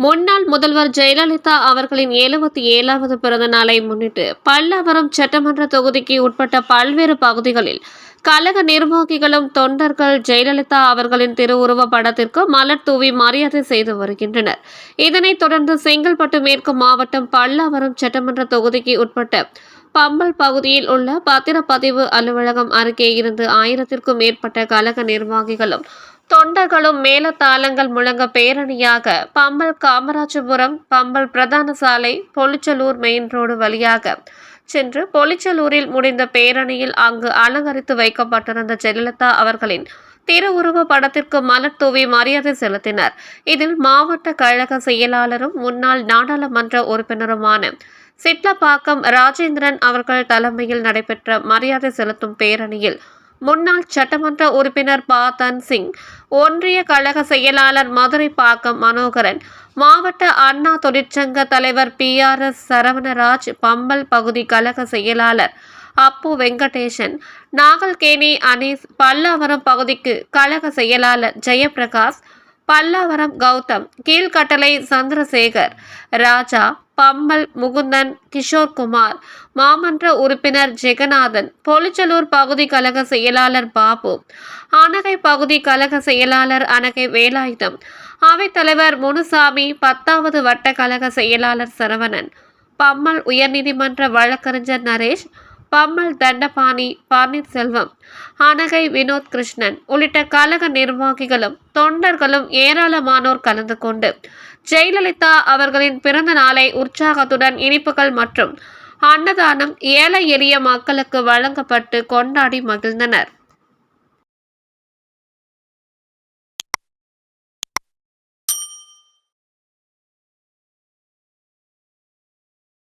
முன்னாள் முதல்வர் ஜெயலலிதா அவர்களின் எழுபத்தி ஏழாவது பிறந்த நாளை முன்னிட்டு பல்லாவரம் சட்டமன்ற தொகுதிக்கு உட்பட்ட பல்வேறு பகுதிகளில் கழக நிர்வாகிகளும் தொண்டர்கள் ஜெயலலிதா அவர்களின் திருவுருவ படத்திற்கு மலர் தூவி மரியாதை செய்து வருகின்றனர். இதனைத் தொடர்ந்து செங்கல்பட்டு மேற்கு மாவட்டம் பல்லாவரம் சட்டமன்ற தொகுதிக்கு உட்பட்ட பம்பல் பகுதியில் உள்ள பத்திரப்பதிவு அலுவலகம் அருகே இருந்து ஆயிரத்திற்கும் மேற்பட்ட கழக நிர்வாகிகளும் தொண்டர்களும் மேலத்தாளங்கள் முழங்க பேரணியாக பம்பல் காமராஜபுரம் பம்பல் பிரதான சாலை பொலிச்சலூர் மெயின் ரோடு வழியாக சென்று பொலிச்சலூரில் முடிந்த பேரணியில் அங்கு அலங்கரித்து வைக்கப்பட்டிருந்த ஜெயலலிதா அவர்களின் திருவுருவ படத்திற்கு மலர் தூவி மரியாதை செலுத்தினர். இதில் மாவட்ட கழக செயலாளரும் முன்னாள் நாடாளுமன்ற உறுப்பினருமான சிட்லப்பாக்கம் ராஜேந்திரன் அவர்கள் தலைமையில் நடைபெற்ற மரியாதை செலுத்தும் பேரணியில் முன்னாள் சட்டமன்ற உறுப்பினர் பாதன் சிங் ஒன்றிய கழக செயலாளர் மதுரை பாக்கம் மனோகரன் மாவட்ட அண்ணா தொழிற்சங்க தலைவர் P. R. S. Saravanaraj Pammal பகுதி கழக செயலாளர் அப்பு வெங்கடேசன் நாகல்கேணி அனீஸ் பல்லாவரம் பகுதிக்கு கழக செயலாளர் ஜெயபிரகாஷ் பல்லாவரம் கௌதம் கீழ்கட்டளை சந்திரசேகர் ராஜா பம்மல் முகுந்தன் கிஷோர்குமார் மாமன்ற உறுப்பினர் ஜெகநாதன் பொலிச்சலூர் பகுதி கழக செயலாளர் பாபு அனகை பகுதி கழக செயலாளர் அனகை வேலாயுதம் அவைத்தலைவர் முனுசாமி பத்தாவது வட்ட கழக செயலாளர் சரவணன் பம்மல் உயர்நீதிமன்ற வழக்கறிஞர் நரேஷ் பம்மல் தண்டபாணி பன்னீர்செல்வம் அனகை வினோத் கிருஷ்ணன் உள்ளிட்ட கழக நிர்வாகிகளும் தொண்டர்களும் ஏராளமானோர் கலந்து கொண்டு ஜெயலலிதா அவர்களின் பிறந்த நாளை உற்சாகத்துடன் இனிப்புகள் மற்றும் அன்னதானம் ஏழை எளிய மக்களுக்கு வழங்கப்பட்டு கொண்டாடி மகிழ்ந்தனர்.